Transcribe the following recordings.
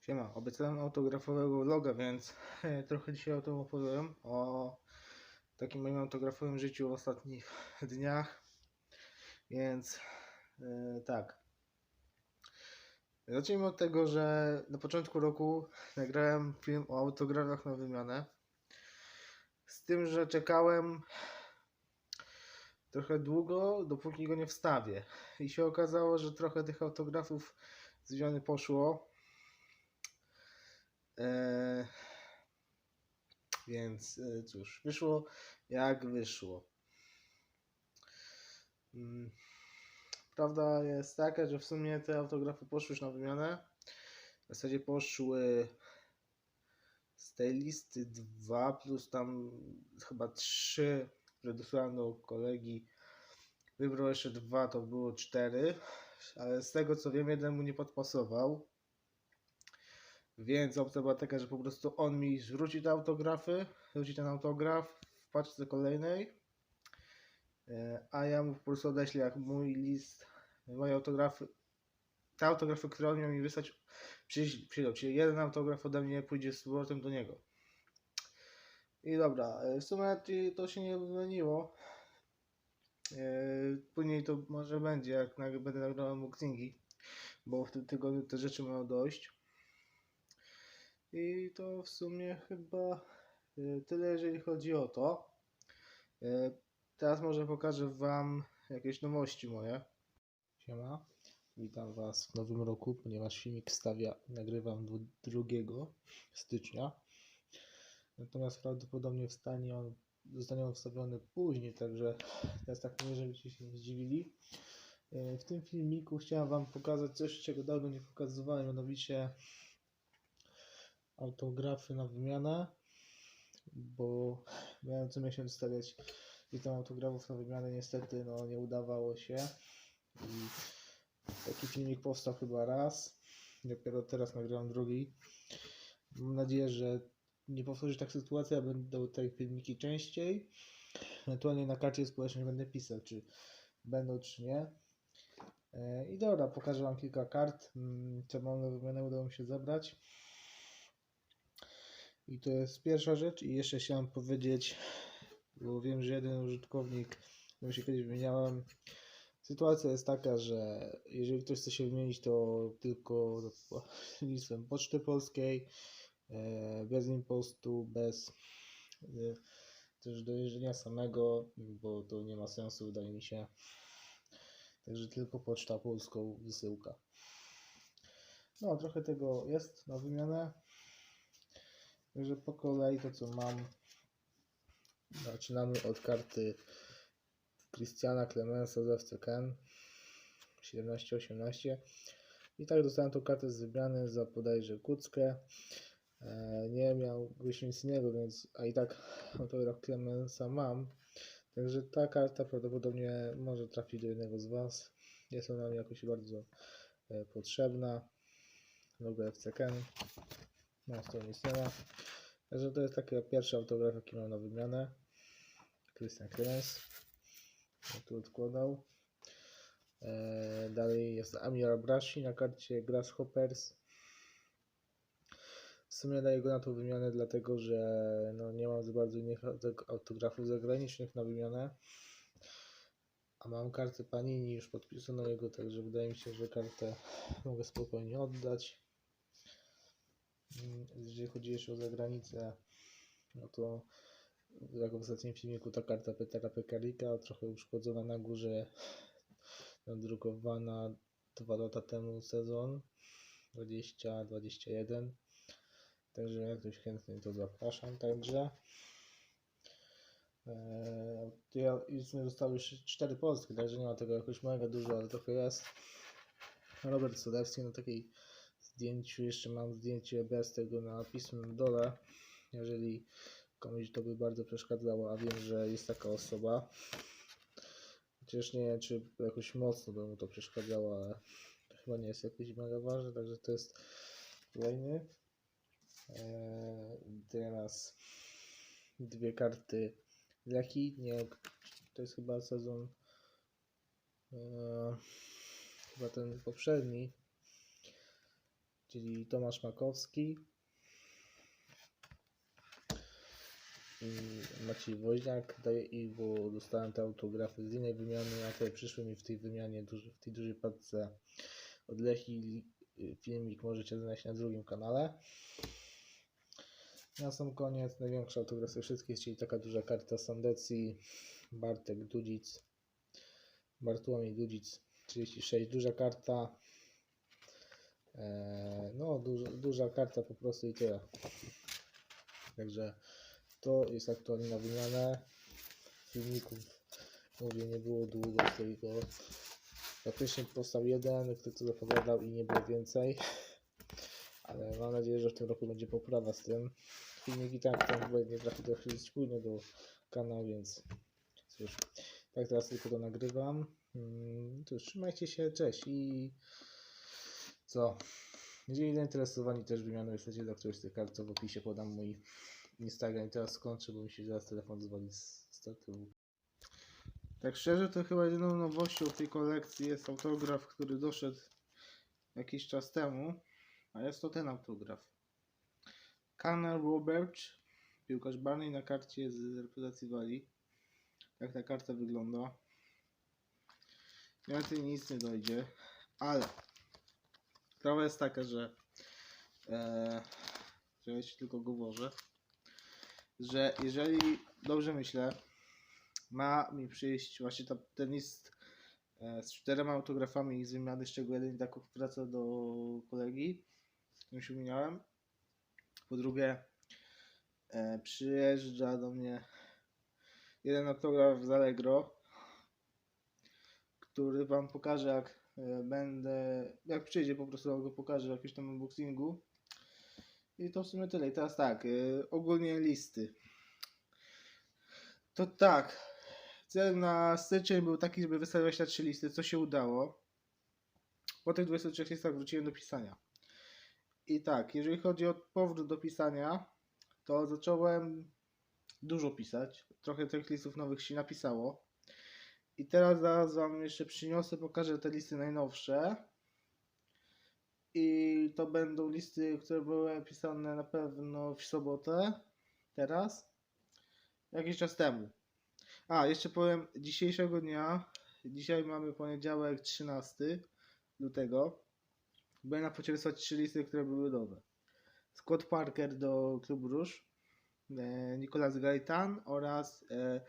Siema, obiecałem autografowego vloga, więc trochę dzisiaj o tym opowiem, o takim moim autografowym życiu w ostatnich dniach. Więc e, tak. Zacznijmy od tego, że na początku roku nagrałem film o autografach na wymianę. Z tym, że czekałem trochę długo, dopóki go nie wstawię. I się okazało, że trochę tych autografów z wymiany poszło. Eee, więc e, cóż, wyszło jak wyszło. Mm, Prawda jest taka, że w sumie te autografy poszły już na wymianę. W zasadzie poszły z tej listy dwa plus tam chyba trzy, które dosłałem do kolegi. Wybrał jeszcze dwa, to było cztery. Ale z tego co wiem, jeden mu nie podpasował. Więc opcja była taka, że po prostu on mi zwróci te autografy, zwróci ten autograf w paczce kolejnej, e, a ja mu po prostu odeślę jak mój list, moje autografy, te autografy, które on miał mi wysłać, przyjdą, czyli jeden autograf ode mnie pójdzie z powrotem do niego. I dobra, e, w sumie to się nie wymieniło. E, Później to może będzie, jak będę nagrywał unboxingi, bo w tym tygodniu te rzeczy mają dojść. I to w sumie chyba y, tyle, jeżeli chodzi o to. Y, Teraz może pokażę Wam jakieś nowości moje. Siema, witam Was w nowym roku, ponieważ filmik stawia, nagrywam dwu- 2 stycznia. Natomiast prawdopodobnie wstanie on, zostanie on wstawiony później, także teraz tak mówię, żebyście się nie zdziwili. Y, W tym filmiku chciałem Wam pokazać coś, czego dawno nie pokazywałem, mianowicie autografy na wymianę, bo miałem co miesiąc stawiać listę autografów na wymianę, niestety no nie udawało się i taki filmik powstał chyba raz, dopiero teraz nagrałem drugi. Mam nadzieję, że nie powtórzy tak sytuacja, będą te filmiki częściej. Ewentualnie na karcie społecznej będę pisał, czy będą, czy nie. E, I dobra, pokażę Wam kilka kart, mm, co mam na wymianę, udało mi się zebrać. I to jest pierwsza rzecz. I jeszcze chciałem powiedzieć, bo wiem, że jeden użytkownik, którym się kiedyś wymieniałem, sytuacja jest taka, że jeżeli ktoś chce się wymienić, to tylko za pośrednictwem Poczty Polskiej, e, bez impostu, bez e, też dojeżdżenia samego, bo to nie ma sensu, wydaje mi się. Także tylko Poczta Polską wysyłka. No, trochę tego jest na wymianę. Także po kolei to co mam. Zaczynamy od karty Christiana Clemensa z FC Ken 17-18. I tak dostałem tą kartę z wymiany za bodajże Kuckę. E, nie miał Grysińskiego, więc a i tak autograf Clemensa mam. Także ta karta prawdopodobnie może trafić do jednego z Was. Jest ona mi jakoś bardzo e, potrzebna. Logo FC Ken. Na stronie nie. Także to jest taki pierwszy autograf, jaki mam na wymianę. Christian. Ja tu odkładał. Eee, dalej jest Amir Abrashi na karcie Grasshoppers. W sumie daję go na tą wymianę, dlatego że no, nie mam za bardzo innych auto- autografów zagranicznych na wymianę. A mam kartę Panini już podpisaną jego, także wydaje mi się, że kartę mogę spokojnie oddać. Mm, Jeżeli chodzi jeszcze o zagranicę, no to jak w ostatnim filmiku ta karta Petera Pekarika, trochę uszkodzona na górze, nadrukowana dwa lata temu sezon 20-21. Także jak ktoś chętny to zapraszam także. Eee, ja, już zostały już cztery polskie, także nie ma tego jakoś mega dużo, ale trochę jest. Robert Solewski na takiej zdjęciu jeszcze mam zdjęcie bez tego na dole. Jeżeli komuś to by bardzo przeszkadzało, a wiem, że jest taka osoba. Chociaż nie wiem, czy jakoś mocno by mu to przeszkadzało, ale to chyba nie jest jakieś mega ważne, także to jest kolejny. Eee, teraz dwie karty Leki, nie to jest chyba sezon eee, chyba ten poprzedni czyli Tomasz Makowski i Maciej Woźniak, daję ich, bo dostałem te autografy z innej wymiany, a te przyszły mi w tej wymianie, w tej dużej paczce od Lechi. Filmik możecie znaleźć na drugim kanale. Na sam koniec największa autograf ze wszystkich, czyli taka duża karta Sandecji, Bartek Dudzic, Bartłomiej Dudzic 36, duża karta. Eee, no, duża, duża karta po prostu i tyle. Także to jest aktualnie na wymianę. Filmików, mówię, nie było długo z tego. Praktycznie powstał jeden, kto to zapowiadał i nie było więcej. Ale mam nadzieję, że w tym roku będzie poprawa z tym. Filmik i tak tam nie trafi dosyć późno do kanału, więc cóż. Tak teraz tylko to nagrywam. Mm, To trzymajcie się, cześć i co? Jeżeli zainteresowani też wymianą jesteście za którejś z tych kart, to w opisie podam mój Instagram i teraz skończę, bo mi się zaraz telefon dzwoni z, tyłu. Tak szczerze, to chyba jedyną nowością tej kolekcji jest autograf, który doszedł jakiś czas temu, a jest to ten autograf. Connor Roberts, piłkarz Barney na karcie z reprezentacji Walii. Jak ta karta wygląda. Więcej nic nie dojdzie, ale sprawa jest taka, że e, że ja ci tylko go włożę, że jeżeli dobrze myślę, ma mi przyjść właśnie ta, ten list e, z czterema autografami z wymiany, z jeden i tak wraca do kolegi, którym się wymieniałem. Po drugie, e, przyjeżdża do mnie jeden autograf z Allegro, który Wam pokażę, jak będę, jak przyjdzie po prostu, go pokażę w jakimś tam unboxingu. I to w sumie tyle. I teraz tak, e, ogólnie listy. To tak, cel na styczeń był taki, żeby wystawiać te trzy listy, co się udało. Po tych 23 listach wróciłem do pisania. I tak, jeżeli chodzi o powrót do pisania, to zacząłem dużo pisać. Trochę tych listów nowych się napisało. I teraz zaraz Wam jeszcze przyniosę, pokażę te listy najnowsze. I to będą listy, które były pisane na pewno w sobotę. Teraz. Jakiś czas temu. A, jeszcze powiem dzisiejszego dnia. Dzisiaj mamy poniedziałek 13 lutego. Byłem na wysłać trzy listy, które były nowe. Scott Parker do Klubu Róż, e, Nicolas Gaitan oraz e,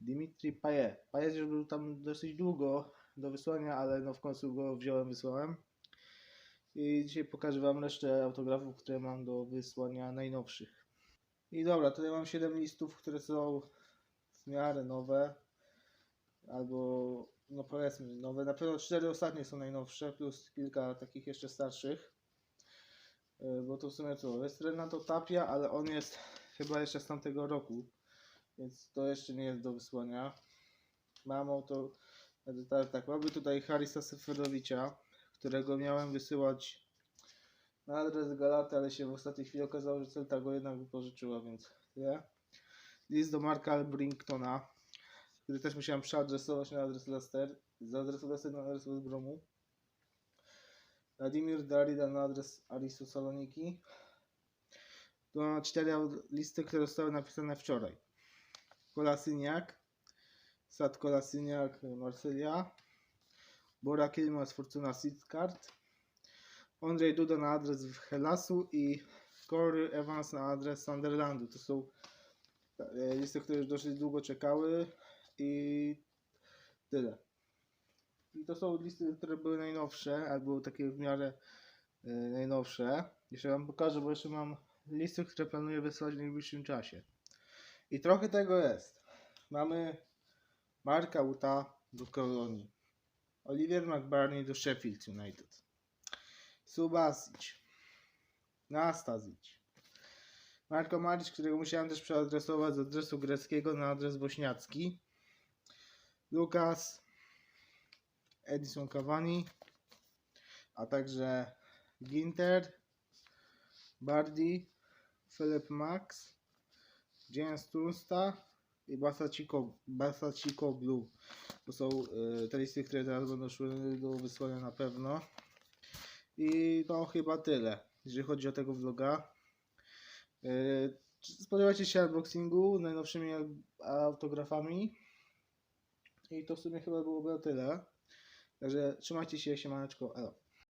Dimitri Payet. Payet już był tam dosyć długo do wysłania, ale no w końcu go wziąłem, wysłałem. I dzisiaj pokażę Wam resztę autografów, które mam do wysłania najnowszych. I dobra, tutaj mam 7 listów, które są w miarę nowe. Albo, no powiedzmy, nowe. Na pewno 4 ostatnie są najnowsze, plus kilka takich jeszcze starszych. Yy, Bo to w sumie co, jest Renato Tapia, ale on jest chyba jeszcze z tamtego roku. Więc to jeszcze nie jest do wysłania. Mamą to tak, tak mamy tutaj Harisa Seferowicza, którego miałem wysyłać na adres Galaty, ale się w ostatniej chwili okazało, że Celta go jednak wypożyczyła, więc tyle. List do Marka Albringtona, który też musiałem przeadresować na adres Leicester, z adresu Leicester na adres West Bromu. Wladimir Darida na adres Arisu Saloniki. To mam cztery listy, które zostały napisane wczoraj. Kolasyniak, Sad Kolasyniak, Marsylia, Bora Kilmas, Fortuna Sidcard, Andrzej Duda na adres w Helasu i Corey Evans na adres Sunderlandu. To są e, listy, które już dosyć długo czekały i tyle. I to są listy, które były najnowsze, albo takie w miarę e, najnowsze. Jeszcze Wam pokażę, bo jeszcze mam listy, które planuję wysłać w najbliższym czasie. I trochę tego jest. Mamy Marka Uta do Kolonii. Oliver McBurney do Sheffield United. Subasic. Nastasic. Marko Maric, którego musiałem też przeadresować z adresu greckiego na adres bośniacki. Lukas. Edison Cavani. A także Ginter. Bardi. Philip Max. James Tunsta i Basaciko, Basacikoglu. To są y, te listy, które teraz będą szły do wysłania na pewno. I no chyba tyle, jeżeli chodzi o tego vloga. Yy, Spodziewajcie się unboxingu najnowszymi autografami. I to w sumie chyba byłoby tyle. Także trzymajcie się, siemaneczko, elo.